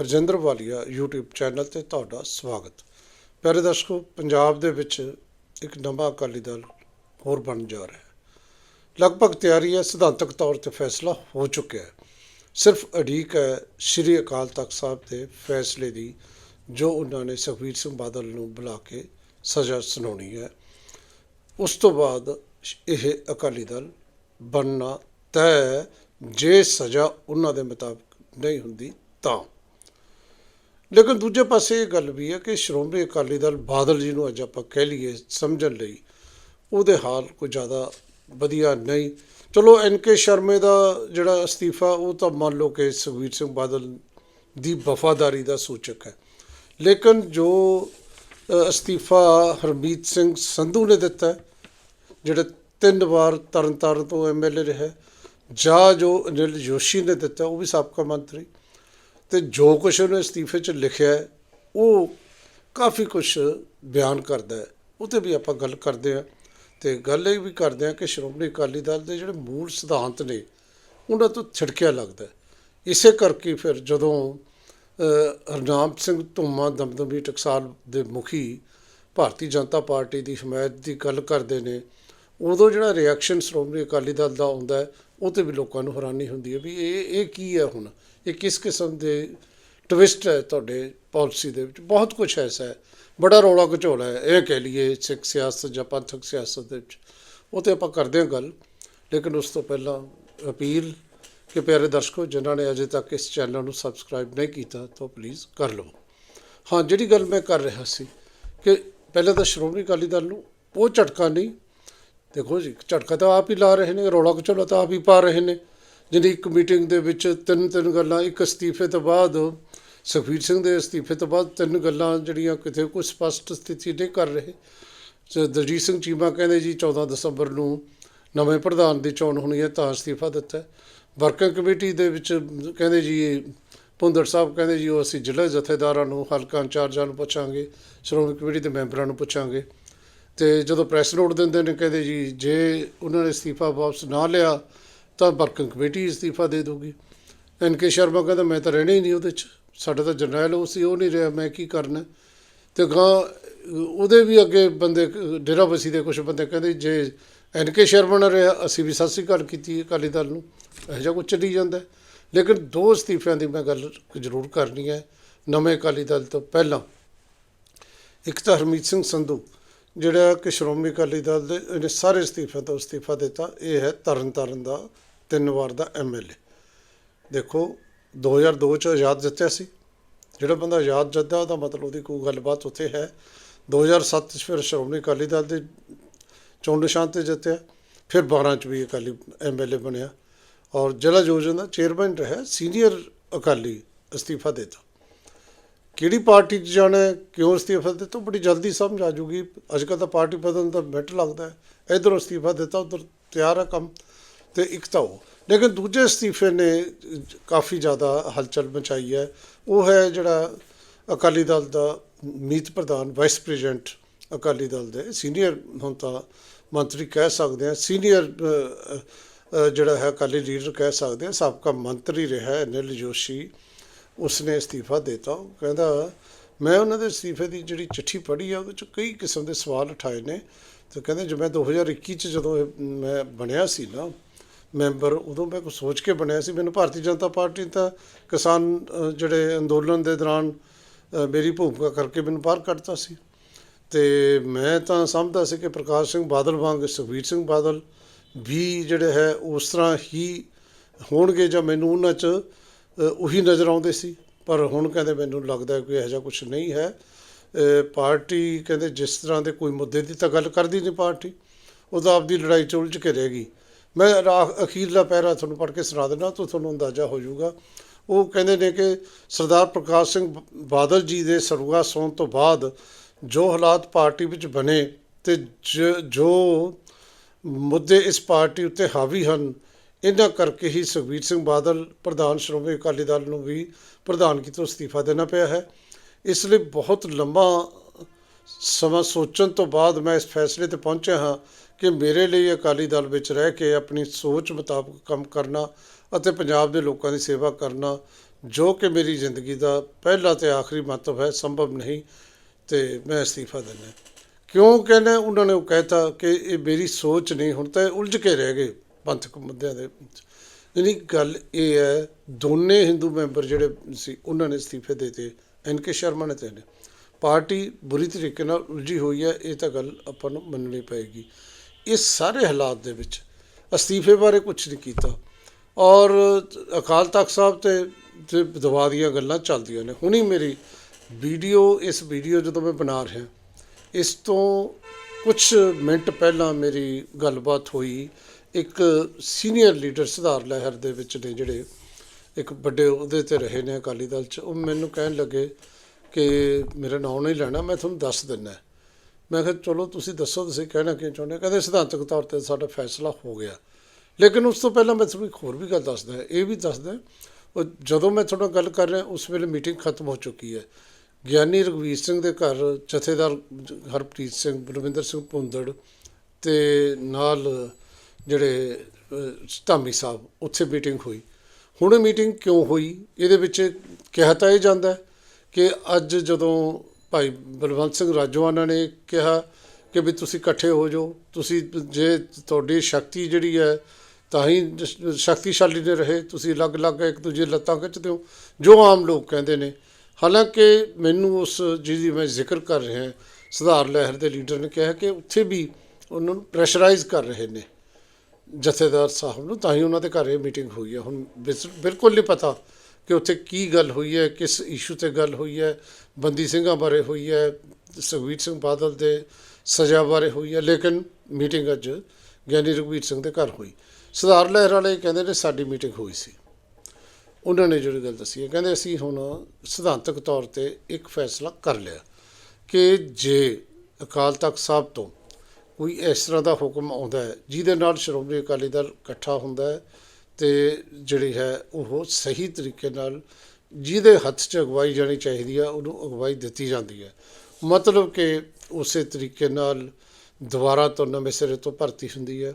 ਹਰਜਿੰਦਰ ਵਾਲੀਆ YouTube channel ਤੇ ਤੁਹਾਡਾ ਸਵਾਗਤ। ਪਿਆਰੇ ਦਰਸ਼ਕੋ ਪੰਜਾਬ ਦੇ ਵਿੱਚ ਇੱਕ ਨਵਾਂ ਅਕਾਲੀ ਦਲ ਹੋਰ ਬਣ ਜਾ ਰਿਹਾ ਹੈ। ਲਗਭਗ ਤਿਆਰੀ ਹੈ ਸਿਧਾਂਤਕ ਤੌਰ ਤੇ ਫੈਸਲਾ ਹੋ ਚੁੱਕਿਆ ਹੈ। ਸਿਰਫ ਅੜੀਕ ਹੈ ਸ੍ਰੀ ਅਕਾਲ ਤਖਤ ਸਾਹਿਬ ਦੇ ਫੈਸਲੇ ਦੀ ਜੋ ਉਹਨਾਂ ਨੇ ਸੁਖਬੀਰ ਸਿੰਘ ਬਾਦਲ ਨੂੰ ਬੁਲਾ ਕੇ ਸਜ਼ਾ ਸੁਣਾਉਣੀ ਹੈ। ਉਸ ਤੋਂ ਬਾਅਦ ਇਹ ਅਕਾਲੀ ਦਲ ਬਣਨਾ ਤੈਅ ਹੈ, ਜੇ ਸਜ਼ਾ ਉਹਨਾਂ ਦੇ ਮੁਤਾਬਕ ਨਹੀਂ ਹੁੰਦੀ ਤਾਂ ਲੇਕਿਨ ਦੂਜੇ ਪਾਸੇ ਇਹ ਗੱਲ ਵੀ ਹੈ ਕਿ ਸ਼੍ਰੋਮਣੀ ਅਕਾਲੀ ਦਲ ਬਾਦਲ ਜੀ ਨੂੰ ਅੱਜ ਆਪਾਂ ਕਹਿ ਲਈਏ ਸਮਝਣ ਲਈ ਉਹਦੇ ਹਾਲ ਕੋਈ ਜ਼ਿਆਦਾ ਵਧੀਆ ਨਹੀਂ। ਚਲੋ ਐਨ ਕੇ ਸ਼ਰਮੇ ਦਾ ਜਿਹੜਾ ਅਸਤੀਫਾ, ਉਹ ਤਾਂ ਮੰਨ ਲਓ ਕਿ ਸੁਖਬੀਰ ਸਿੰਘ ਬਾਦਲ ਦੀ ਵਫਾਦਾਰੀ ਦਾ ਸੂਚਕ ਹੈ। ਲੇਕਿਨ ਜੋ ਅਸਤੀਫਾ ਹਰਮੀਤ ਸਿੰਘ ਸੰਧੂ ਨੇ ਦਿੱਤਾ ਜਿਹੜੇ ਤਿੰਨ ਵਾਰ ਤਰਨਤਾਰਨ ਤੋਂ ਐਮਐਲਏ ਰਿਹਾ, ਜਾਂ ਜੋ ਅਨਿਲ ਜੋਸ਼ੀ ਨੇ ਦਿੱਤਾ, ਉਹ ਵੀ ਸਾਬਕਾ ਮੰਤਰੀ। ਤੇ ਜੋ ਕੁਛ ਉਹਨੇ ਅਸਤੀਫੇ 'ਚ ਲਿਖਿਆ ਉਹ ਕਾਫੀ ਕੁਛ ਬਿਆਨ ਕਰਦਾ ਹੈ। ਉਹ ਤੇ ਵੀ ਆਪਾਂ ਗੱਲ ਕਰਦੇ ਹਾਂ ਤੇ ਗੱਲ ਇਹ ਵੀ ਕਰਦੇ ਹਾਂ ਕਿ ਸ਼੍ਰੋਮਣੀ ਅਕਾਲੀ ਦਲ ਦੇ ਜਿਹੜੇ ਮੂਲ ਸਿਧਾਂਤ ਨੇ ਉਹਨਾਂ ਤੋਂ ਛਿੜਕਿਆ ਲੱਗਦਾ ਇਸੇ ਕਰਕੇ ਫਿਰ ਜਦੋਂ ਅ, ਹਰਨਾਮ ਸਿੰਘ ਧੁੰਮਾ ਦਮਦਮੀ ਟਕਸਾਲ ਦੇ ਮੁਖੀ ਭਾਰਤੀ ਜਨਤਾ ਪਾਰਟੀ ਦੀ ਹਮਾਇਤ ਦੀ ਗੱਲ ਕਰਦੇ ਨੇ ਉਦੋਂ ਜਿਹੜਾ ਰਿਐਕਸ਼ਨ ਸ਼੍ਰੋਮਣੀ ਅਕਾਲੀ ਦਲ ਦਾ ਆਉਂਦਾ ਹੈ, ਉਹ ਤੇ ਵੀ ਲੋਕਾਂ ਨੂੰ ਹੈਰਾਨੀ ਹੁੰਦੀ ਹੈ ਵੀ ਇਹ ਇਹ ਕੀ ਹੈ ਹੁਣ? ਇਹ ਕਿਸ ਕਿਸਮ ਦੇ ਟਵਿਸਟ ਹੈ ਤੁਹਾਡੇ ਪਾਲਿਸੀ ਦੇ ਵਿੱਚ? ਬਹੁਤ ਕੁਝ ਐਸਾ ਹੈ। ਬੜਾ ਰੌਲਾ ਘਚੋਲਾ ਹੈ। ਇਹ ਕਹਿ ਲਈਏ ਸਿੱਖ ਸਿਆਸਤ ਜਾਂ ਪੰਥਕ ਸਿਆਸਤ ਦੇ ਵਿੱਚ। ਉਹ ਤੇ ਆਪਾਂ ਕਰਦੇ ਹਾਂ ਗੱਲ। ਲੇਕਿਨ ਉਸ ਤੋਂ ਪਹਿਲਾਂ ਅਪੀਲ ਕਿ ਪਿਆਰੇ ਦਰਸ਼ਕੋ, ਜਿਨ੍ਹਾਂ ਨੇ ਅਜੇ ਤੱਕ ਇਸ ਚੈਨਲ ਨੂੰ ਸਬਸਕ੍ਰਾਈਬ ਨਹੀਂ ਕੀਤਾ, ਤਾਂ ਪਲੀਜ਼ ਕਰ ਲਓ ਹਾਂ, ਜਿਹੜੀ ਗੱਲ ਮੈਂ ਕਰ ਰਿਹਾ ਸੀ ਕਿ ਪਹਿਲਾਂ ਤਾਂ ਸ਼੍ਰੋਮਣੀ ਅਕਾਲੀ ਦਲ ਨੂੰ ਉਹ ਝਟਕਾ ਨਹੀਂ ਦੇਖੋ ਜੀ, ਝਟਕਾ ਤਾਂ ਆਪ ਹੀ ਲਾ ਰਹੇ ਨੇ, ਰੌਲਾ ਘਚੋਲਾ ਤਾਂ ਆਪ ਹੀ ਪਾ ਰਹੇ ਨੇ। ਜਿਹਦੀ ਇੱਕ ਮੀਟਿੰਗ ਦੇ ਵਿੱਚ ਤਿੰਨ ਤਿੰਨ ਗੱਲਾਂ, ਇੱਕ ਅਸਤੀਫੇ ਤੋਂ ਬਾਅਦ ਸੁਖਬੀਰ ਸਿੰਘ ਦੇ ਅਸਤੀਫੇ ਤੋਂ ਬਾਅਦ ਤਿੰਨ ਗੱਲਾਂ ਜਿਹੜੀਆਂ ਕਿਤੇ ਕੋਈ ਸਪਸ਼ਟ ਸਥਿਤੀ ਨਹੀਂ ਕਰ ਰਹੇ। ਦਲਜੀਤ ਸਿੰਘ ਚੀਮਾ ਕਹਿੰਦੇ ਜੀ 14 ਦਸੰਬਰ ਨੂੰ ਨਵੇਂ ਪ੍ਰਧਾਨ ਦੀ ਚੋਣ ਹੋਣੀ ਹੈ, ਤਾਂ ਅਸਤੀਫਾ ਦਿੱਤਾ ਵਰਕਿੰਗ ਕਮੇਟੀ ਦੇ ਵਿੱਚ ਕਹਿੰਦੇ ਜੀ, ਭੁੰਦੜ ਸਾਹਿਬ ਕਹਿੰਦੇ ਜੀ, ਉਹ ਅਸੀਂ ਜ਼ਿਲ੍ਹਾ ਜਥੇਦਾਰਾਂ ਨੂੰ, ਹਲਕਾ ਇੰਚਾਰਜਾਂ ਨੂੰ ਪੁੱਛਾਂਗੇ, ਸ਼੍ਰੋਮਣੀ ਕਮੇਟੀ ਦੇ ਮੈਂਬਰਾਂ ਨੂੰ ਪੁੱਛਾਂਗੇ। ਤੇ ਜਦੋਂ ਪ੍ਰੈਸ ਨੋਟ ਦਿੰਦੇ ਨੇ, ਕਹਿੰਦੇ ਜੀ, ਜੇ ਉਹਨਾਂ ਨੇ ਅਸਤੀਫਾ ਵਾਪਸ ਨਾ ਲਿਆ, ਤਾਂ ਵਰਕਿੰਗ ਕਮੇਟੀ ਅਸਤੀਫਾ ਦੇ ਦੂਗੀ ਐਨ ਕੇ ਸ਼ਰਮਾ ਕਹਿੰਦਾ, ਮੈਂ ਤਾਂ ਰਹਿਣਾ ਹੀ ਨਹੀਂ ਉਹਦੇ 'ਚ। ਸਾਡਾ ਤਾਂ ਜਰਨੈਲ ਉਹ ਸੀ ਉਹ ਨਹੀਂ ਰਿਹਾ, ਮੈਂ ਕੀ ਕਰਨਾ? ਤੇ ਗਾਂ, ਉਹਦੇ ਵੀ ਅੱਗੇ ਬੰਦੇ, ਡੇਰਾ ਬਸੀ ਦੇ ਕੁਝ ਬੰਦੇ ਕਹਿੰਦੇ, ਜੇ ਐਨ ਕੇ ਸ਼ਰਮਾ ਨਾ ਰਿਹਾ, ਅਸੀਂ ਵੀ ਸਤਿ ਸ੍ਰੀ ਅਕਾਲ ਕੀਤੀ ਅਕਾਲੀ ਦਲ ਨੂੰ। ਇਹੋ ਜਿਹਾ ਕੁਝ ਚੱਲੀ ਜਾਂਦਾ ਲੇਕਿਨ ਦੋ ਅਸਤੀਫਿਆਂ ਦੀ ਮੈਂ ਗੱਲ ਜ਼ਰੂਰ ਕਰਨੀ ਹੈ, ਨਵੇਂ ਅਕਾਲੀ ਦਲ ਤੋਂ ਪਹਿਲਾਂ। ਇੱਕ ਤਾਂ ਹਰਮੀਤ ਸਿੰਘ ਸੰਧੂ ਜਿਹੜਾ ਕਿ ਸ਼੍ਰੋਮਣੀ ਅਕਾਲੀ ਦਲ ਦੇ, ਇਹਨੇ ਸਾਰੇ ਅਸਤੀਫਿਆਂ ਤੋਂ ਅਸਤੀਫਾ ਦਿੱਤਾ, ਇਹ ਹੈ ਤਰਨ ਤਾਰਨ ਦਾ ਤਿੰਨ ਵਾਰ ਦਾ ਐਮਐਲਏ ਦੇਖੋ 2002 ਚ ਆਜ਼ਾਦ ਜਿੱਤਿਆ ਸੀ। ਜਿਹੜਾ ਬੰਦਾ ਆਜ਼ਾਦ ਜਿੱਤਦਾ, ਉਹਦਾ ਮਤਲਬ ਉਹਦੀ ਕੋਈ ਗੱਲਬਾਤ ਉੱਥੇ ਹੈ। 2007 ਚ ਫਿਰ ਸ਼੍ਰੋਮਣੀ ਅਕਾਲੀ ਦਲ ਦੇ ਚੋਣ ਨਿਸ਼ਾਨ ਤੇ ਜਿੱਤਿਆ। ਫਿਰ 12 ਚ ਵੀ ਅਕਾਲੀ ਐਮਐਲਏ ਬਣਿਆ। ਔਰ ਜ਼ਿਲ੍ਹਾ ਯੋਜਨਾ ਦਾ ਚੇਅਰਮੈਨ ਰਿਹਾ, ਸੀਨੀਅਰ ਅਕਾਲੀ ਅਸਤੀਫਾ ਦਿੱਤਾ। ਕਿਹੜੀ ਪਾਰਟੀ 'ਚ ਜਾਣਾ ਕਿਉਂ ਅਸਤੀਫਾ ਦਿੱਤਾ ਬੜੀ ਜਲਦੀ ਸਮਝ ਆ ਜੂਗੀ। ਅੱਜ ਕੱਲ੍ਹ ਤਾਂ ਪਾਰਟੀ ਬਦਲਣ ਦਾ ਮਿੰਟ ਲੱਗਦਾ ਹੈ। ਇਧਰ ਅਸਤੀਫਾ ਦਿੱਤਾ, ਉਧਰ ਤਿਆਰ ਆ ਕੰਮ ਤੇ ਇੱਕ ਤਾਂ ਉਹ। ਲੇਕਿਨ ਦੂਜੇ ਅਸਤੀਫੇ ਨੇ ਕਾਫੀ ਜ਼ਿਆਦਾ ਹਲਚਲ ਮਚਾਈ ਹੈ। ਉਹ ਹੈ ਜਿਹੜਾ ਅਕਾਲੀ ਦਲ ਦਾ ਮੀਤ ਪ੍ਰਧਾਨ ਵਾਈਸ ਪ੍ਰੈਜ਼ੀਡੈਂਟ ਅਕਾਲੀ ਦਲ ਦੇ। ਸੀਨੀਅਰ ਹੁਣ ਤਾਂ ਮੰਤਰੀ ਕਹਿ ਸਕਦੇ ਆ ਸੀਨੀਅਰ ਜਿਹੜਾ ਹੈ ਅਕਾਲੀ ਲੀਡਰ ਕਹਿ ਸਕਦੇ ਆ ਸਾਬਕਾ ਮੰਤਰੀ ਰਿਹਾ ਅਨਿਲ ਜੋਸ਼ੀ। ਉਸਨੇ ਅਸਤੀਫਾ ਦਿੱਤਾ। ਉਹ ਕਹਿੰਦਾ, ਮੈਂ ਉਹਨਾਂ ਦੇ ਅਸਤੀਫੇ ਦੀ ਜਿਹੜੀ ਚਿੱਠੀ ਪੜ੍ਹੀ ਆ, ਉਹਦੇ ਚ ਕਈ ਕਿਸਮ ਦੇ ਸਵਾਲ ਉਠਾਏ ਨੇ। ਤੇ ਕਹਿੰਦੇ ਜਿਵੇਂ 2021 ਚ ਜਦੋਂ ਇਹ ਮੈਂ ਬਣਿਆ ਸੀ ਨਾ, ਮੈਂਬਰ, ਉਦੋਂ ਮੈਂ ਕੁਝ ਸੋਚ ਕੇ ਬਣਿਆ ਸੀ। ਮੈਨੂੰ ਭਾਰਤੀ ਜਨਤਾ ਪਾਰਟੀ ਤਾਂ ਕਿਸਾਨ ਜਿਹੜੇ ਅੰਦੋਲਨ ਦੇ ਦੌਰਾਨ ਮੇਰੀ ਭੂਮਿਕਾ ਕਰਕੇ ਮੈਨੂੰ ਬਾਹਰ ਕੱਢਤਾ ਸੀ। ਤੇ ਮੈਂ ਤਾਂ ਸਮਝਦਾ ਸੀ ਕਿ ਪ੍ਰਕਾਸ਼ ਸਿੰਘ ਬਾਦਲ ਵਾਂਗ, ਸੁਖਬੀਰ ਸਿੰਘ ਬਾਦਲ ਵੀ ਜਿਹੜੇ ਹੈ, ਉਸ ਤਰ੍ਹਾਂ ਹੀ ਹੋਣਗੇ ਜਾਂ ਮੈਨੂੰ ਉਹਨਾਂ 'ਚ ਉਹੀ ਨਜ਼ਰ ਆਉਂਦੇ ਸੀ। ਪਰ ਹੁਣ ਕਹਿੰਦੇ ਮੈਨੂੰ ਲੱਗਦਾ ਕਿ ਇਹੋ ਜਿਹਾ ਕੁਝ ਨਹੀਂ ਹੈ। ਪਾਰਟੀ ਕਹਿੰਦੇ ਜਿਸ ਤਰ੍ਹਾਂ ਦੇ ਕੋਈ ਮੁੱਦੇ ਦੀ ਤਾਂ ਗੱਲ ਕਰਦੀ ਨਹੀਂ ਪਾਰਟੀ। ਉਹ ਤਾਂ ਆਪਦੀ ਲੜਾਈ 'ਚ ਉਲਝ ਕੇ ਰਹਿ ਗਈ। ਮੈਂ ਅਖੀਰਲਾ ਪੈਰਾ ਤੁਹਾਨੂੰ ਪੜ੍ਹ ਕੇ ਸੁਣਾ ਦਿੰਦਾ, ਤਾਂ ਤੁਹਾਨੂੰ ਅੰਦਾਜ਼ਾ ਹੋ ਜਾਊਗਾ। ਉਹ ਕਹਿੰਦੇ ਨੇ ਕਿ ਸਰਦਾਰ ਪ੍ਰਕਾਸ਼ ਸਿੰਘ ਬਾਦਲ ਜੀ ਦੇ ਸਰੂਗਾ ਸੌਣ ਤੋਂ ਬਾਅਦ ਜੋ ਹਾਲਾਤ ਪਾਰਟੀ ਵਿੱਚ ਬਣੇ ਤੇ ਜ- ਜੋ ਮੁੱਦੇ ਇਸ ਪਾਰਟੀ ਉੱਤੇ ਹਾਵੀ ਹਨ ਇਹਨਾਂ ਕਰਕੇ ਹੀ ਸੁਖਬੀਰ ਸਿੰਘ ਬਾਦਲ ਪ੍ਰਧਾਨ ਸ਼੍ਰੋਮਣੀ ਅਕਾਲੀ ਦਲ ਨੂੰ ਵੀ ਪ੍ਰਧਾਨਗੀ ਤੋਂ ਅਸਤੀਫਾ ਦੇਣਾ ਪਿਆ ਹੈ। ਇਸ ਲਈ ਬਹੁਤ ਲੰਬਾ ਸਮਾਂ ਸੋਚਣ ਤੋਂ ਬਾਅਦ ਮੈਂ ਇਸ ਫੈਸਲੇ ਤੇ ਪਹੁੰਚਿਆ ਹਾਂ ਕਿ ਮੇਰੇ ਲਈ ਅਕਾਲੀ ਦਲ ਵਿੱਚ ਰਹਿ ਕੇ ਆਪਣੀ ਸੋਚ ਮੁਤਾਬਕ ਕੰਮ ਕਰਨਾ ਅਤੇ ਪੰਜਾਬ ਦੇ ਲੋਕਾਂ ਦੀ ਸੇਵਾ ਕਰਨਾ, ਜੋ ਕਿ ਮੇਰੀ ਜ਼ਿੰਦਗੀ ਦਾ ਪਹਿਲਾ ਤੇ ਆਖਰੀ ਮੰਤਵ ਹੈ, ਸੰਭਵ ਨਹੀਂ ਤੇ ਮੈਂ ਅਸਤੀਫਾ ਦਿੰਦਾ। ਕਿਉਂ ਕਹਿੰਦਾ, ਉਹਨਾਂ ਨੇ ਉਹ ਕਹਿਤਾ ਕਿ ਇਹ ਮੇਰੀ ਸੋਚ ਨਹੀਂ, ਹੁਣ ਤਾਂ ਇਹ ਉਲਝ ਕੇ ਰਹਿ ਗਏ। ਪੰਥਕ ਮੁੱਦਿਆਂ ਦੇ ਵਿੱਚ। ਗੱਲ ਇਹ ਹੈ, ਦੋਨੇ ਹਿੰਦੂ ਮੈਂਬਰ ਜਿਹੜੇ ਸੀ, ਉਹਨਾਂ ਨੇ ਅਸਤੀਫੇ ਦੇ ਦਿੱਤੇ, ਐਨ ਕੇ ਸ਼ਰਮਾ ਨੇ ਤੇ ਨੇ ਪਾਰਟੀ ਬੁਰੀ ਤਰੀਕੇ ਨਾਲ ਉਲਝੀ ਹੋਈ ਹੈ, ਇਹ ਤਾਂ ਗੱਲ ਆਪਾਂ ਨੂੰ ਮੰਨਣੀ ਪਏਗੀ। ਇਸ ਸਾਰੇ ਹਾਲਾਤ ਦੇ ਵਿੱਚ ਅਸਤੀਫੇ ਬਾਰੇ ਕੁਝ ਨਹੀਂ ਕੀਤਾ। ਔਰ ਅਕਾਲ ਤਖਤ ਸਾਹਿਬ ਤੇ ਤੇ ਦਵਾ ਦੀਆਂ ਗੱਲਾਂ ਚੱਲਦੀਆਂ ਨੇ। ਹੁਣੀ ਮੇਰੀ ਵੀਡੀਓ, ਇਸ ਵੀਡੀਓ ਜਦੋਂ ਮੈਂ ਬਣਾ ਰਿਹਾ, ਇਸ ਤੋਂ ਕੁਝ ਮਿੰਟ ਪਹਿਲਾਂ ਮੇਰੀ ਗੱਲਬਾਤ ਹੋਈ। ਇੱਕ ਸੀਨੀਅਰ ਲੀਡਰ ਸੁਧਾਰ ਲਹਿਰ ਦੇ ਵਿੱਚ ਨੇ ਜਿਹੜੇ ਇੱਕ ਵੱਡੇ ਉਹਦੇ ਤੇ ਰਹੇ ਨੇ ਅਕਾਲੀ ਦਲ 'ਚ, ਉਹ ਮੈਨੂੰ ਕਹਿਣ ਲੱਗੇ ਕਿ ਮੇਰਾ ਨਾਮ ਨਹੀਂ ਲੈਣਾ, ਮੈਂ ਤੁਹਾਨੂੰ ਦੱਸ ਦਿੰਦਾ। ਮੈਂ ਕਿਹਾ, ਚਲੋ ਤੁਸੀਂ ਦੱਸੋ, ਤੁਸੀਂ ਕਹਿਣਾ ਕੀ ਚਾਹੁੰਦੇ? ਕਹਿੰਦੇ, ਸਿਧਾਂਤਕ ਤੌਰ ਤੇ ਸਾਡਾ ਫੈਸਲਾ ਹੋ ਗਿਆ। ਲੇਕਿਨ ਉਸ ਤੋਂ ਪਹਿਲਾਂ ਮੈਂ ਤੁਹਾਨੂੰ ਇੱਕ ਹੋਰ ਵੀ ਗੱਲ ਦੱਸਦਾ, ਇਹ ਵੀ ਦੱਸਦਾ, ਉਹ ਜਦੋਂ ਮੈਂ ਤੁਹਾਡਾ ਗੱਲ ਕਰ ਰਿਹਾ, ਉਸ ਵੇਲੇ ਮੀਟਿੰਗ ਖਤਮ ਹੋ ਚੁੱਕੀ ਹੈ। ਗਿਆਨੀ ਰਘਵੀਰ ਸਿੰਘ ਦੇ ਘਰ ਜਥੇਦਾਰ ਹਰਪ੍ਰੀਤ ਸਿੰਘ, ਬਲਵਿੰਦਰ ਸਿੰਘ ਭੁੰਦੜ ਤੇ ਨਾਲ ਜਿਹੜੇ ਧਾਮੀ ਸਾਹਿਬ, ਉੱਥੇ ਮੀਟਿੰਗ ਹੋਈ। ਹੁਣ ਮੀਟਿੰਗ ਕਿਉਂ ਹੋਈ? ਇਹਦੇ ਵਿੱਚ ਕਿਹਾ ਤਾਂ ਇਹ ਜਾਂਦਾ ਕਿ ਅੱਜ ਜਦੋਂ ਭਾਈ ਬਲਵੰਤ ਸਿੰਘ ਰਾਜੋਆਨਾ ਨੇ ਕਿਹਾ ਕਿ ਵੀ ਤੁਸੀਂ ਇਕੱਠੇ ਹੋ ਜਾਓ, ਤੁਸੀਂ ਜੇ ਤੁਹਾਡੀ ਸ਼ਕਤੀ ਜਿਹੜੀ ਹੈ, ਤਾਂ ਹੀ ਸ਼ਕਤੀਸ਼ਾਲੀ ਨੇ ਰਹੇ, ਤੁਸੀਂ ਅਲੱਗ-ਅਲੱਗ ਇੱਕ ਦੂਜੇ ਲੱਤਾਂ ਖਿੱਚਦੇ ਹੋ, ਜੋ ਆਮ ਲੋਕ ਕਹਿੰਦੇ ਨੇ। ਹਾਲਾਂਕਿ ਮੈਨੂੰ ਉਸ ਜਿਹਦੀ ਮੈਂ ਜ਼ਿਕਰ ਕਰ ਰਿਹਾ ਸੁਧਾਰ ਲਹਿਰ ਦੇ ਲੀਡਰ ਨੇ ਕਿਹਾ ਕਿ ਉੱਥੇ ਵੀ ਉਹਨਾਂ ਨੂੰ ਪ੍ਰੈਸ਼ਰਾਈਜ਼ ਕਰ ਰਹੇ ਨੇ। ਜਥੇਦਾਰ ਸਾਹਿਬ ਨੂੰ, ਤਾਂ ਹੀ ਉਹਨਾਂ ਦੇ ਘਰ ਇਹ ਮੀਟਿੰਗ ਹੋਈ ਹੈ। ਹੁਣ ਬਿਸ- ਬਿਲਕੁਲ ਨਹੀਂ ਪਤਾ ਕਿ ਉੱਥੇ ਕੀ ਗੱਲ ਹੋਈ ਹੈ, ਕਿਸ ਇਸ਼ੂ ਤੇ ਗੱਲ ਹੋਈ ਹੈ, ਬੰਦੀ ਸਿੰਘਾਂ ਬਾਰੇ ਹੋਈ ਹੈ, ਸੁਖਬੀਰ ਸਿੰਘ ਬਾਦਲ ਦੇ ਸਜ਼ਾ ਬਾਰੇ ਹੋਈ ਹੈ, ਲੇਕਿਨ ਮੀਟਿੰਗ ਅੱਜ ਗਿਆਨੀ ਰਘਵੀਰ ਸਿੰਘ ਦੇ ਘਰ ਹੋਈ। ਸੁਧਾਰ ਲਹਿਰ ਵਾਲੇ ਕਹਿੰਦੇ ਨੇ ਸਾਡੀ ਮੀਟਿੰਗ ਹੋਈ ਸੀ। ਉਹਨਾਂ ਨੇ ਜਿਹੜੀ ਗੱਲ ਦੱਸੀ ਹੈ, ਕਹਿੰਦੇ ਅਸੀਂ ਹੁਣ ਸਿਧਾਂਤਕ ਤੌਰ ਤੇ ਇੱਕ ਫੈਸਲਾ ਕਰ ਲਿਆ ਕਿ ਜੇ ਅਕਾਲ ਤਖਤ ਸਾਹਿਬ ਤੋਂ ਕੋਈ ਇਸ ਤਰ੍ਹਾਂ ਦਾ ਹੁਕਮ ਆਉਂਦਾ ਹੈ, ਜਿਹਦੇ ਨਾਲ ਸ਼੍ਰੋਮਣੀ ਅਕਾਲੀ ਦਲ ਇਕੱਠਾ ਹੁੰਦਾ ਹੈ ਤੇ ਜਿਹੜੀ ਹੈ ਉਹ ਸਹੀ ਤਰੀਕੇ ਨਾਲ ਜਿਹਦੇ ਹੱਥ 'ਚ ਅਗਵਾਈ ਜਾਣੀ ਚਾਹੀਦੀ ਆ ਉਹਨੂੰ ਅਗਵਾਈ ਦਿੱਤੀ ਜਾਂਦੀ ਹੈ। ਮਤਲਬ ਕਿ ਉਸੇ ਤਰੀਕੇ ਨਾਲ ਦੁਬਾਰਾ ਤੋਂ ਨਵੇਂ ਸਿਰੇ ਤੋਂ ਭਰਤੀ ਹੁੰਦੀ ਹੈ,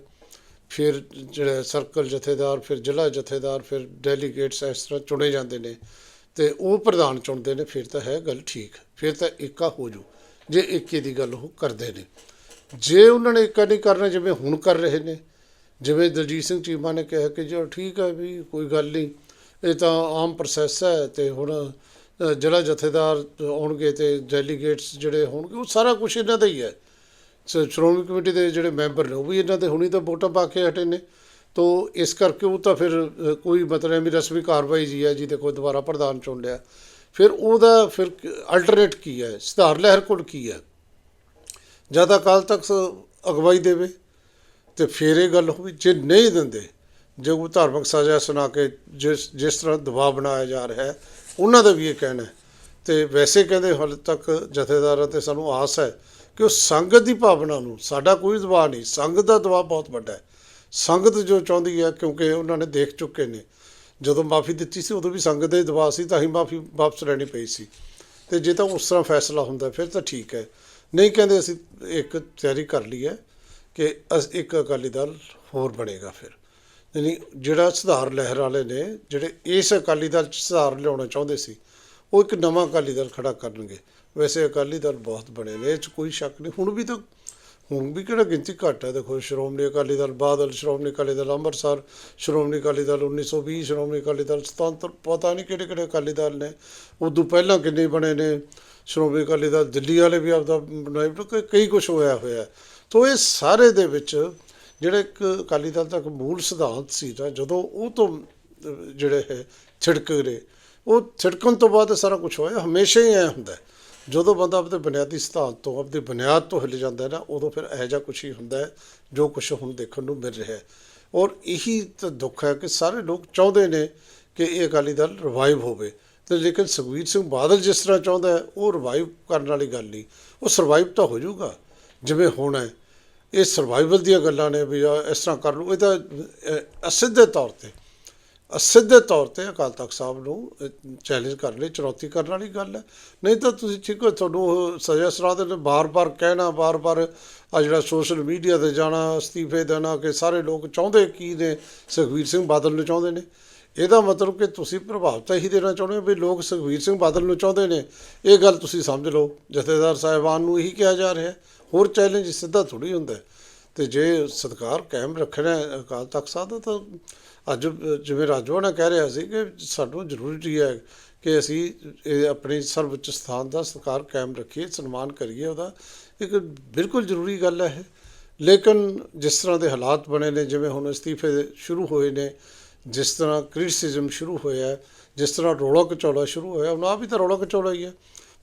ਫਿਰ ਜਿਹੜਾ ਸਰਕਲ ਜਥੇਦਾਰ, ਫਿਰ ਜ਼ਿਲ੍ਹਾ ਜਥੇਦਾਰ, ਫਿਰ ਡੈਲੀਗੇਟਸ ਇਸ ਤਰ੍ਹਾਂ ਚੁਣੇ ਜਾਂਦੇ ਨੇ ਤੇ ਉਹ ਪ੍ਰਧਾਨ ਚੁਣਦੇ ਨੇ, ਫਿਰ ਤਾਂ ਹੈ ਗੱਲ ਠੀਕ, ਫਿਰ ਤਾਂ ਏਕਾ ਹੋ ਜੂ ਜੇ ਏਕੇ ਦੀ ਗੱਲ ਉਹ ਕਰਦੇ ਨੇ। ਜੇ ਉਹਨਾਂ ਨੇ ਏਕਾ ਨਹੀਂ ਕਰਨਾ, ਜਿਵੇਂ ਹੁਣ ਕਰ ਰਹੇ ਨੇ, ਜਿਵੇਂ ਦਲਜੀਤ ਸਿੰਘ ਚੀਮਾ ਨੇ ਕਿਹਾ ਕਿ ਜੋ ਠੀਕ ਹੈ ਵੀ ਕੋਈ ਗੱਲ ਨਹੀਂ, ਇਹ ਤਾਂ ਆਮ ਪ੍ਰੋਸੈਸ ਹੈ ਤੇ ਹੁਣ ਜਿਹੜਾ ਜਥੇਦਾਰ ਆਉਣਗੇ ਤੇ ਡੈਲੀਗੇਟਸ ਜਿਹੜੇ ਹੋਣਗੇ, ਉਹ ਸਾਰਾ ਕੁਝ ਇਹਨਾਂ ਦਾ ਹੀ ਹੈ। ਸ- ਸ਼੍ਰੋਮਣੀ ਕਮੇਟੀ ਦੇ ਜਿਹੜੇ ਮੈਂਬਰ ਨੇ, ਉਹ ਵੀ ਇਹਨਾਂ ਦੇ ਹੁਣੀ ਤਾਂ ਵੋਟਾਂ ਪਾ ਕੇ ਹਟੇ ਨੇ। ਤੋ ਇਸ ਕਰਕੇ ਉਹ ਤਾਂ ਫਿਰ ਕੋਈ ਮਤਲਬ ਵੀ ਰਸਮੀ ਕਾਰਵਾਈ ਜੀ ਹੈ, ਜਿਹਦੇ ਕੋਈ ਦੁਬਾਰਾ ਪ੍ਰਧਾਨ ਚੁਣ ਲਿਆ। ਫਿਰ ਉਹਦਾ ਫਿਰ ਅਲਟਰਨੇਟ ਕੀ ਹੈ? ਸੁਧਾਰ ਲਹਿਰ ਕੋਲ ਕੀ ਹੈ? ਜਾਂ ਜਦ ਅਕਾਲ ਤਖਤ ਅਗਵਾਈ ਦੇਵੇ ਤੇ ਫਿਰ ਇਹ ਗੱਲ ਹੋਵੇ ਜੇ ਨਹੀਂ ਦਿੰਦੇ, ਜੇ ਕੋਈ ਧਾਰਮਿਕ ਸਜ਼ਾ ਸੁਣਾ ਕੇ ਜਿਸ ਜਿਸ ਤਰ੍ਹਾਂ ਦਬਾਅ ਬਣਾਇਆ ਜਾ ਰਿਹਾ ਹੈ, ਉਹਨਾਂ ਦਾ ਵੀ ਇਹ ਕਹਿਣਾ ਹੈ। ਤੇ ਵੈਸੇ ਕਹਿੰਦੇ ਹਾਲੇ ਤੱਕ ਜਥੇਦਾਰਾਂ ਤੇ ਸਾਨੂੰ ਆਸ ਹੈ ਕਿ ਉਹ ਸੰਗਤ ਦੀ ਭਾਵਨਾ ਨੂੰ, ਸਾਡਾ ਕੋਈ ਦਬਾਅ ਨਹੀਂ, ਸੰਗਤ ਦਾ ਦਬਾਅ ਬਹੁਤ ਵੱਡਾ ਹੈ। ਸੰਗਤ ਜੋ ਚਾਹੁੰਦੀ ਹੈ, ਕਿਉਂਕਿ ਉਹਨਾਂ ਨੇ ਦੇਖ ਚੁੱਕੇ ਨੇ, ਜਦੋਂ ਮਾਫੀ ਦਿੱਤੀ ਸੀ, ਉਦੋਂ ਵੀ ਸੰਗਤ ਦਾ ਹੀ ਦਬਾਅ ਸੀ, ਤਾਂ ਹੀ ਮਾਫੀ ਵਾਪਸ ਲੈਣੀ ਪਈ ਸੀ। ਤੇ ਜੇ ਤਾਂ ਉਸ ਤਰ੍ਹਾਂ ਫੈਸਲਾ ਹੁੰਦਾ, ਫਿਰ ਤਾਂ ਠੀਕ ਹੈ। ਨਹੀਂ, ਕਹਿੰਦੇ ਅਸੀਂ ਇੱਕ ਤਿਆਰੀ ਕਰ ਲਈ ਹੈ ਕਿ ਅਸ, ਇੱਕ ਅਕਾਲੀ ਦਲ ਹੋਰ ਬਣੇਗਾ ਫਿਰ। ਯਾਨੀ ਜਿਹੜਾ ਸੁਧਾਰ ਲਹਿਰ ਵਾਲੇ ਨੇ, ਜਿਹੜੇ ਇਸ ਅਕਾਲੀ ਦਲ 'ਚ ਸੁਧਾਰ ਲਿਆਉਣਾ ਚਾਹੁੰਦੇ ਸੀ, ਉਹ ਇੱਕ ਨਵਾਂ ਅਕਾਲੀ ਦਲ ਖੜਾ ਕਰਨਗੇ। ਵੈਸੇ ਅਕਾਲੀ ਦਲ ਬਹੁਤ ਬਣੇ ਨੇ, ਇਹ 'ਚ ਕੋਈ ਸ਼ੱਕ ਨਹੀਂ। ਹੁਣ ਵੀ ਤਾਂ, ਹੁਣ ਵੀ ਕਿਹੜਾ ਗਿਣਤੀ ਘੱਟ ਹੈ। ਦੇਖੋ, ਸ਼੍ਰੋਮਣੀ ਅਕਾਲੀ ਦਲ ਬਾਦਲ, ਸ਼੍ਰੋਮਣੀ ਅਕਾਲੀ ਦਲ ਅੰਮ੍ਰਿਤਸਰ, ਸ਼੍ਰੋਮਣੀ ਅਕਾਲੀ ਦਲ 1920 ਸ਼੍ਰੋਮਣੀ ਅਕਾਲੀ ਦਲ ਸੁਤੰਤਰ, ਪਤਾ ਨਹੀਂ ਕਿਹੜੇ ਕਿਹੜੇ ਅਕਾਲੀ ਦਲ ਨੇ। ਉਦੋਂ ਪਹਿਲਾਂ ਕਿੰਨੇ ਬਣੇ ਨੇ? ਸ਼੍ਰੋਮਣੀ ਅਕਾਲੀ ਦਲ ਦਿੱਲੀ ਵਾਲੇ ਵੀ ਆਪਦਾ ਬਣਾਈ ਕਈ- ਕਈ ਕੁਝ ਹੋਇਆ ਹੋਇਆ। ਤੋ ਇਹ ਸਾਰੇ ਦੇ ਵਿੱਚ ਜਿਹੜਾ ਇੱਕ ਅਕਾਲੀ ਦਲ ਦਾ ਇੱਕ ਮੂਲ ਸਿਧਾਂਤ ਸੀ ਨਾ, ਜਦੋਂ ਉਹ ਤੋਂ ਜਿਹੜੇ ਹੈ, ਛਿੜਕ ਗਏ। ਉਹ ਛਿੜਕਣ ਤੋਂ ਬਾਅਦ ਇਹ ਸਾਰਾ ਕੁਝ ਹੋਇਆ, ਹਮੇਸ਼ਾ ਹੀ ਐ ਹੁੰਦਾ ਜਦੋਂ ਬੰਦਾ ਆਪਣੇ ਬੁਨਿਆਦੀ ਸਿਧਾਂਤ ਤੋਂ ਆਪਣੀ ਬੁਨਿਆਦ ਤੋਂ ਹਿੱਲ ਜਾਂਦਾ ਹੈ ਨਾ, ਉਦੋਂ ਫਿਰ ਇਹੋ ਜਿਹਾ ਕੁਝ ਹੀ ਹੁੰਦਾ ਹੈ, ਜੋ ਕੁਝ ਹੁਣ ਦੇਖਣ ਨੂੰ ਮਿਲ ਰਿਹਾ ਹੈ। ਔਰ ਇਹੀ ਤਾਂ ਦੁੱਖ ਹੈ ਕਿ ਸਾਰੇ ਲੋਕ ਚਾਹੁੰਦੇ ਨੇ ਕਿ ਇਹ ਅਕਾਲੀ ਦਲ ਰਿਵਾਈਵ ਹੋਵੇ। ਤੇ ਲੇਕਿਨ ਸੁਖਬੀਰ ਸਿੰਘ ਬਾਦਲ ਜਿਸ ਤਰ੍ਹਾਂ ਚਾਹੁੰਦਾ ਹੈ, ਉਹ ਰਿਵਾਈਵ ਕਰਨ ਵਾਲੀ ਗੱਲ ਨਹੀਂ। ਉਹ ਸਰਵਾਈਵ ਤਾਂ ਹੋ ਜਾਊਗਾ, ਜਿਵੇਂ ਹੋਣਾ ਹੈ। ਇਹ ਸਰਵਾਈਵਲ ਦੀਆਂ ਗੱਲਾਂ ਨੇ ਵੀ ਆਹ ਇਸ ਤਰ੍ਹਾਂ ਕਰ ਲਓ ਇਹ ਤਾਂ ਅਸਿੱਧੇ ਤੌਰ ਤੇ, ਅਸਿੱਧੇ ਤੌਰ ਤੇ ਅਕਾਲ ਤਖਤ ਸਾਹਿਬ ਨੂੰ ਚੈਲੰਜ ਕਰਨ ਲਈ, ਚੁਣੌਤੀ ਕਰਨ ਵਾਲੀ ਗੱਲ ਹੈ। ਨਹੀਂ ਤਾਂ ਤੁਸੀਂ ਠੀਕ ਹੋ, ਤੁਹਾਨੂੰ ਉਹ ਸਜ਼ਾ ਸੁਣਾ ਦੇ ਬਾਰ-ਬਾਰ ਕਹਿਣਾ, ਬਾਰ-ਬਾਰ ਆ ਜਿਹੜਾ ਸੋਸ਼ਲ ਮੀਡੀਆ ਤੇ ਜਾਣਾ, ਅਸਤੀਫੇ ਦੇਣਾ, ਕਿ ਸਾਰੇ ਲੋਕ ਚਾਹੁੰਦੇ ਕੀ ਨੇ, ਸੁਖਬੀਰ ਸਿੰਘ ਬਾਦਲ ਨੂੰ ਚਾਹੁੰਦੇ ਨੇ। ਇਹਦਾ ਮਤਲਬ ਕਿ ਤੁਸੀਂ ਪ੍ਰਭਾਵ ਤਾਂ ਇਹੀ ਦੇਣਾ ਚਾਹੁੰਦੇ ਹੋ ਵੀ ਲੋਕ ਸੁਖਬੀਰ ਸਿੰਘ ਬਾਦਲ ਨੂੰ ਚਾਹੁੰਦੇ ਨੇ? ਇਹ ਗੱਲ ਤੁਸੀਂ ਸਮਝ ਲਓ। ਜਥੇਦਾਰ ਸਾਹਿਬਾਨ ਨੂੰ ਇਹੀ ਕਿਹਾ ਜਾ ਰਿਹਾ। ਹੋਰ ਚੈਲੰਜ ਸਿੱਧਾ ਥੋੜੀ ਹੁੰਦਾ ਹੈ। ਤੇ ਜੇ ਸਤਕਾਰ ਕਾਇਮ ਰੱਖਣਾ ਅਕਾਲ ਤਖਤ ਸਾਹਿਬ ਦਾ ਤਾਂ ਅੱਜ ਜਿਵੇਂ ਰਾਜਵਾਨਾ ਕਹਿ ਰਿਹਾ ਸੀ ਕਿ ਸਾਨੂੰ ਜ਼ਰੂਰੀ ਹੈ ਕਿ ਅਸੀਂ ਇਹ ਆਪਣੇ ਸਰਵਉੱਚ ਸਥਾਨ ਦਾ ਸਤਿਕਾਰ ਕਾਇਮ ਰੱਖੀਏ, ਸਨਮਾਨ ਕਰੀਏ ਉਹਦਾ। ਇੱਕ ਬਿਲਕੁਲ ਜ਼ਰੂਰੀ ਗੱਲ ਹੈ ਲੇਕਿਨ ਜਿਸ ਤਰ੍ਹਾਂ ਦੇ ਹਾਲਾਤ ਬਣੇ ਨੇ, ਜਿਵੇਂ ਹੁਣ ਅਸਤੀਫੇ ਸ਼ੁਰੂ ਹੋਏ ਨੇ ਜਿਸ ਤਰ੍ਹਾਂ ਕ੍ਰਿਟਿਸਿਜ਼ਮ ਸ਼ੁਰੂ ਹੋਇਆ, ਜਿਸ ਤਰ੍ਹਾਂ ਰੌਲਾ ਕਚੌਲਾ ਸ਼ੁਰੂ ਹੋਇਆ ਉਹਨਾਂ ਵੀ ਤਾਂ ਰੌਲਾ ਕਚੌਲਾ ਹੀ ਹੈ।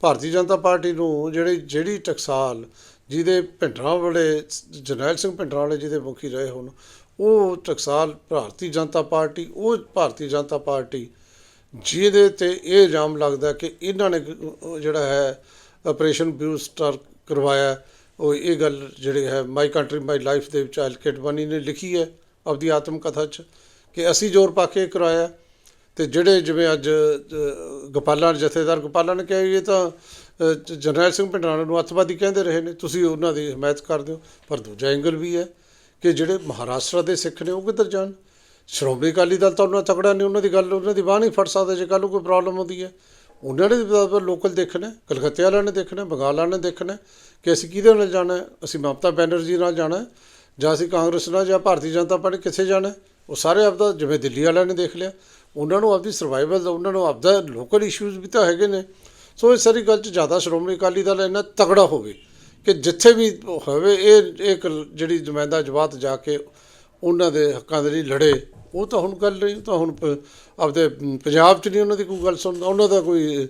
ਭਾਰਤੀ ਜਨਤਾ ਪਾਰਟੀ ਨੂੰ ਜਿਹੜੀ ਜਿਹੜੀ ਟਕਸਾਲ ਜਿਹਦੇ ਭਿੰਡਰਾਂ ਵਾਲੇ, ਜਰਨੈਲ ਸਿੰਘ ਭਿੰਡਰਾਂ ਵਾਲੇ ਜਿਹਦੇ ਮੁਖੀ ਰਹੇ ਹੋਣ, ਉਹ ਟਕਸਾਲ ਭਾਰਤੀ ਜਨਤਾ ਪਾਰਟੀ, ਉਹ ਭਾਰਤੀ ਜਨਤਾ ਪਾਰਟੀ ਜਿਹਦੇ ਤੇ ਇਹ ਇਲਜ਼ਾਮ ਲੱਗਦਾ ਕਿ ਇਹਨਾਂ ਨੇ ਜਿਹੜਾ ਹੈ ਆਪਰੇਸ਼ਨ ਬਲੂ ਸਟਾਰ ਕਰਵਾਇਆ। ਉਹ ਇਹ ਗੱਲ ਜਿਹੜੀ ਹੈ ਮਾਈ ਕੰਟਰੀ ਮਾਈ ਲਾਈਫ ਦੇ ਵਿੱਚ ਐਲਕੇਟ ਬਣੀ ਨੇ ਲਿਖੀ ਹੈ ਆਪਦੀ ਆਤਮ ਕਥਾ 'ਚ। ਕਿ ਅਸੀਂ ਜ਼ੋਰ ਪਾ ਕੇ ਕਰਾਇਆ। ਤੇ ਜਿਹੜੇ ਜਿਵੇਂ ਅੱਜ ਅ, ਗੋਪਾਲਾ ਜਥੇਦਾਰ ਗੋਪਾਲਾ ਨੇ ਕਿਹਾ ਇਹ ਤਾਂ ਜਰਨੈਲ ਸਿੰਘ ਭਿੰਡਰਾਣਾ ਨੂੰ ਅੱਤਵਾਦੀ ਕਹਿੰਦੇ ਰਹੇ ਨੇ ਤੁਸੀਂ ਉਹਨਾਂ ਦੀ ਹਮਾਇਤ ਕਰਦੇ ਹੋ ਪਰ ਦੂਜਾ ਐਂਗਲ ਵੀ ਹੈ ਕਿ ਜਿਹੜੇ ਮਹਾਰਾਸ਼ਟਰ ਦੇ ਸਿੱਖ ਨੇ ਉਹ ਕਿੱਧਰ ਜਾਣ? ਸ਼੍ਰੋਮਣੀ ਅਕਾਲੀ ਦਲ ਤਾਂ ਉਹਨਾਂ ਤਕੜਾ ਨਹੀਂ ਉਹਨਾਂ ਦੀ ਗੱਲ ਉਹਨਾਂ ਦੀ ਬਾਹ ਨਹੀਂ ਫੜ ਸਕਦਾ ਜੇ ਕੱਲ੍ਹ ਨੂੰ ਕੋਈ ਪ੍ਰੋਬਲਮ ਹੁੰਦੀ ਹੈ। ਉਹਨਾਂ ਨੇ ਲੋਕਲ ਦੇਖਣਾ ਕਲਕੱਤੇ ਵਾਲਿਆਂ ਨੇ ਦੇਖਣਾ ਬੰਗਾਲ ਵਾਲਿਆਂ ਨੇ ਦੇਖਣਾ ਕਿ ਅਸੀਂ ਕਿਹਦੇ ਨਾਲ ਜਾਣਾ ਅਸੀਂ ਮਮਤਾ ਬੈਨਰਜੀ ਨਾਲ ਜਾਣਾ ਜਾਂ ਅਸੀਂ ਕਾਂਗਰਸ ਨਾਲ ਜਾਂ ਭਾਰਤੀ ਜਨਤਾ ਪਾਰਟੀ ਕਿੱਥੇ ਜਾਣਾ। ਉਹ ਸਾਰੇ ਆਪਦਾ, ਜਿਵੇਂ ਦਿੱਲੀ ਵਾਲਿਆਂ ਨੇ ਦੇਖ ਲਿਆ, ਉਹਨਾਂ ਨੂੰ ਆਪਦੀ ਸਰਵਾਈਵਲ ਉਹਨਾਂ ਨੂੰ ਆਪਦਾ ਲੋਕਲ ਇਸ਼ੂਜ਼ ਵੀ ਤਾਂ ਹੈਗੇ ਨੇ। ਸੋ ਇਹ ਸਾਰੀ ਗੱਲ 'ਚ ਜ਼ਿਆਦਾ ਸ਼੍ਰੋਮਣੀ ਅਕਾਲੀ ਦਲ ਇੰਨਾ ਤਗੜਾ ਹੋਵੇ ਕਿ ਜਿੱਥੇ ਵੀ ਹੋਵੇ, ਇਹ ਇੱਕ ਜਿਹੜੀ ਨੁਮਾਇੰਦਾ ਜਮਾਤ ਜਾ ਕੇ ਉਹਨਾਂ ਦੇ ਹੱਕਾਂ ਦੇ ਲਈ ਲੜੇ, ਉਹ ਤਾਂ ਹੁਣ ਗੱਲ ਨਹੀਂ ਉਹ ਤਾਂ ਹੁਣ ਪ- ਆਪਦੇ ਪੰਜਾਬ 'ਚ ਨਹੀਂ ਉਹਨਾਂ ਦੀ ਕੋਈ ਗੱਲ ਸੁਣਦਾ, ਉਹਨਾਂ ਦਾ ਕੋਈ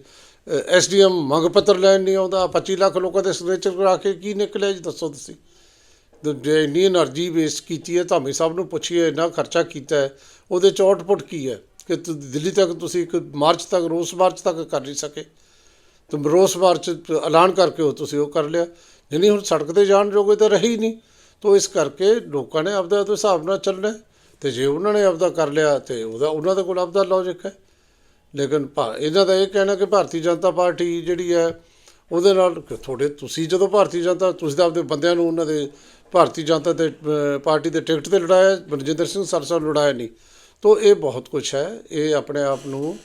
ਐਸਡੀਐਮ ਮੰਗ ਪੱਤਰ ਲੈਣ ਨਹੀਂ ਆਉਂਦਾ 25 ਲੱਖ ਲੋਕਾਂ ਦੇ ਸਿਗਨੇਚਰ ਕਰਾ ਕੇ ਕੀ ਨਿਕਲਿਆ ਜੀ, ਦੱਸੋ ਤੁਸੀਂ। ਇੰਨੀ એનર્ਜੀ ਵੇਸਟ ਕੀਤੀ ਹੈ, ਧਾਮੀ ਸਾਹਿਬ ਨੂੰ ਪੁੱਛੀਏ, ਇੰਨਾ ਖਰਚਾ ਕੀਤਾ ਹੈ, ਉਹਦੇ ਚ ਆਊਟਪੁੱਟ ਕੀ ਹੈ? ਕਿ ਦਿੱਲੀ ਤੱਕ ਤੁਸੀਂ ਇੱਕ ਮਾਰਚ ਤੱਕ, ਰੋਸ ਮਾਰਚ ਤੱਕ ਕਰ ਨਹੀਂ ਸਕੇ। ਤੁਮ ਰੋਸ ਮਾਰਚ ਐਲਾਨ ਕਰਕੇ ਹੋ, ਤੁਸੀਂ ਉਹ ਕਰ ਲਿਆ। ਜੇ ਨਹੀਂ ਹੁਣ ਸੜਕ ਤੇ ਜਾਣ ਜੋਗੇ ਤਾਂ ਰਹੀ ਨਹੀਂ। ਤੋਂ ਇਸ ਕਰਕੇ ਲੋਕਾਂ ਨੇ ਆਪਦਾ ਤੋਂ ਹਿਸਾਬ ਨਾਲ ਚੱਲਣਾ ਤੇ ਜੇ ਉਹਨਾਂ ਨੇ ਆਪਦਾ ਕਰ ਲਿਆ, ਤੇ ਉਹਦਾ, ਉਹਨਾਂ ਦੇ ਕੋਲ ਆਪਦਾ ਲੌਜੀਕ ਹੈ। ਲੇਕਿਨ ਇਹਨਾਂ ਦਾ ਇਹ ਕਹਿਣਾ ਕਿ ਭਾਰਤੀ ਜਨਤਾ ਪਾਰਟੀ ਜਿਹੜੀ ਹੈ ਉਹਦੇ ਨਾਲ ਤੁਹਾਡੇ ਤੁਸੀਂ ਜਦੋਂ ਭਾਰਤੀ ਜਨਤਾ, ਤੁਸੀਂ ਤਾਂ ਆਪਦੇ ਬੰਦਿਆਂ ਨੂੰ ਉਹਨਾਂ ਦੇ ਭਾਰਤੀ ਜਨਤਾ ਦੇ ਪਾਰਟੀ ਦੇ ਟਿਕਟ ਤੇ ਲੜਾਇਆ, ਮਨਜਿੰਦਰ ਸਿੰਘ ਸਰਸਾ ਲੜਾਇਆ ਨਹੀਂ। ਤੋ ਇਹ ਬਹੁਤ ਕੁਝ ਹੈ, ਇਹ ਆਪਣੇ ਆਪ ਨੂੰ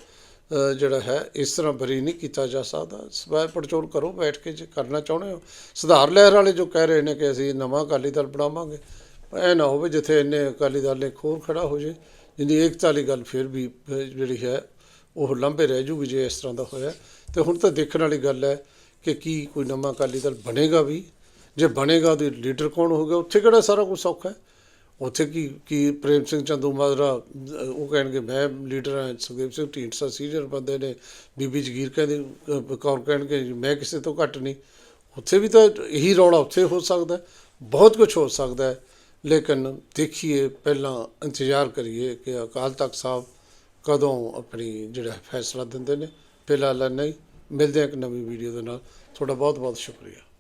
ਜਿਹੜਾ ਹੈ, ਇਸ ਤਰ੍ਹਾਂ ਬਰੀ ਨਹੀਂ ਕੀਤਾ ਜਾ ਸਕਦਾ। ਸਵੈ ਪੜਚੋਲ ਕਰੋ, ਬੈਠ ਕੇ ਜੇ ਕਰਨਾ ਚਾਹੁੰਦੇ ਹੋ। ਸੁਧਾਰ ਲਹਿਰ ਵਾਲੇ ਜੋ ਕਹਿ ਰਹੇ ਨੇ ਕਿ ਅਸੀਂ ਨਵਾਂ ਅਕਾਲੀ ਦਲ ਬਣਾਵਾਂਗੇ ਇਹ ਨਾ ਹੋਵੇ ਜਿੱਥੇ ਇੰਨੇ ਅਕਾਲੀ ਦਲ ਨੇ ਖੋਰ ਖੜਾ ਹੋ ਜੇ, ਜਿੰਨੀ ਏਕਤਾ ਵਾਲੀ ਗੱਲ ਫਿਰ ਵੀ ਜਿਹੜੀ ਹੈ, ਉਹ ਲੰਬੇ ਰਹਿ ਜੂਗੀ ਜੇ ਇਸ ਤਰ੍ਹਾਂ ਦਾ ਹੋਇਆ। ਤੇ ਹੁਣ ਤਾਂ ਦੇਖਣ ਵਾਲੀ ਗੱਲ ਹੈ ਕਿ ਕੀ ਕੋਈ ਨਵਾਂ ਅਕਾਲੀ ਦਲ ਬਣੇਗਾ ਵੀ? ਜੇ ਬਣੇਗਾ ਉਹਦੇ ਲੀਡਰ ਕੌਣ ਹੋਗਾ ਉੱਥੇ ਕਿਹੜਾ ਸਾਰਾ ਕੁਝ ਸੌਖਾ ਹੈ? ਉੱਥੇ ਕੀ ਕੀ ਪ੍ਰੇਮ ਸਿੰਘ ਚੰਦੂ ਮਾਜਰਾ ਉਹ ਕਹਿਣਗੇ, ਮੈਂ ਲੀਡਰ ਹਾਂ, ਸੁਖਦੇਵ ਸਿੰਘ ਢੀਂਡਸਾ ਸੀਨੀਅਰ ਬੰਦੇ ਨੇ। ਬੀਬੀ ਜਗੀਰ ਕਹਿੰਦੇ ਕੌਰ ਕਹਿਣਗੇ ਮੈਂ ਕਿਸੇ ਤੋਂ ਘੱਟ ਨਹੀਂ। ਉੱਥੇ ਵੀ ਤਾਂ ਇਹੀ ਰੌਲਾ ਉੱਥੇ ਹੋ ਸਕਦਾ ਬਹੁਤ ਕੁਝ ਹੋ ਸਕਦਾ ਹੈ। ਲੇਕਿਨ ਦੇਖੀਏ, ਪਹਿਲਾਂ ਇੰਤਜ਼ਾਰ ਕਰੀਏ ਕਿ ਅਕਾਲ ਤਖਤ ਸਾਹਿਬ ਕਦੋਂ ਆਪਣੀ ਜਿਹੜਾ ਫੈਸਲਾ ਦਿੰਦੇ ਨੇ। ਫਿਲਹਾਲ ਨਹੀਂ ਮਿਲਦੇ ਹਾਂ ਇੱਕ ਨਵੀਂ ਵੀਡੀਓ ਦੇ ਨਾਲ। ਤੁਹਾਡਾ ਬਹੁਤ ਬਹੁਤ ਸ਼ੁਕਰੀਆ।